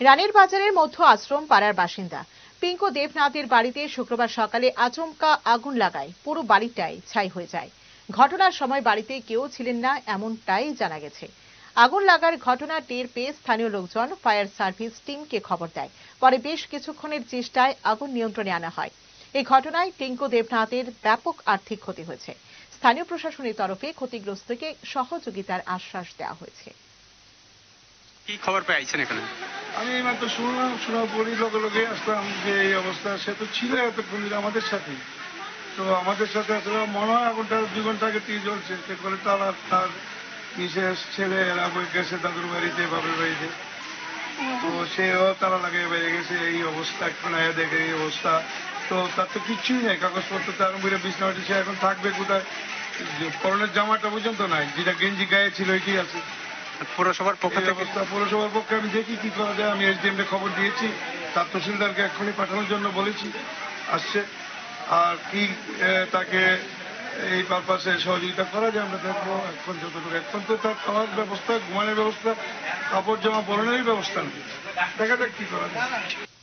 রানীর বাজারের মধ্য আশ্রম পাড়ার বাসিন্দা। পিঙ্কু দেবনাথের বাড়িতে শুক্রবার সকালে আচমকা আগুন লাগায়, পুরো বাড়িটাই ছাই হয়ে যায়। ঘটনার সময় বাড়িতে কেউ ছিলেন না এমনটাই জানা গেছে। আগুন লাগার ঘটনা টের পেয়ে স্থানীয় লোকজন ফায়ার সার্ভিস টিমকে খবর দেয়। পরে বেশ কিছুক্ষণের চেষ্টায় আগুন নিয়ন্ত্রণে আনা হয়। এই ঘটনায় টিঙ্কু দেবনাথের ব্যাপক আর্থিক ক্ষতি হয়েছে। স্থানীয় প্রশাসনের তরফে ক্ষতিগ্রস্তকে সহযোগিতার আশ্বাস দেওয়া হয়েছে। কি খবর পেয়ে আইছেন এখানে? আমি মাত্র শুনলাম, শোনার পরই লগে লগে আসলাম যে এই অবস্থা। সে তো ছিল এতক্ষণ আমাদের সাথে। তো আমাদের সাথে আসলে মনে হয় আগুনটা দুই ঘণ্টা আগে থেকে জ্বলছে। সে করে তারা তার বিশেষ ছেলে এরা বই গেছে দাদুর বাড়িতে, বাপের বাড়িতে। তো সেও তারা লাগিয়ে বেড়ে গেছে, এই অবস্থা এখন আয়া দেখে এই অবস্থা। তো তার তো কিচ্ছুই নেই, কাগজপত্র তার বইটা বিছনাটি সে এখন থাকবে কোথায়? পরনের জামাটা পর্যন্ত নাই, যেটা গেঞ্জি গায়ে ছিল এটি আছে। পুরসভার পক্ষ থেকে। পৌরসভার পক্ষে আমি দেখি কি করা যায়, আমি এসডিএম খবর দিয়েছি, তার তহসিলদারকে এক্ষুনি পাঠানোর জন্য বলেছি, আসছে। আর কি তাকে এই পারপাসে সহযোগিতা করা যায়, আমরা দেখব এখন যতটুকু, এখন তো তার খাওয়ার ব্যবস্থা, ঘুমানোর ব্যবস্থা, কাপড় জামা পড়ানোরই ব্যবস্থা নেই। দেখা যাক কি করা যায়।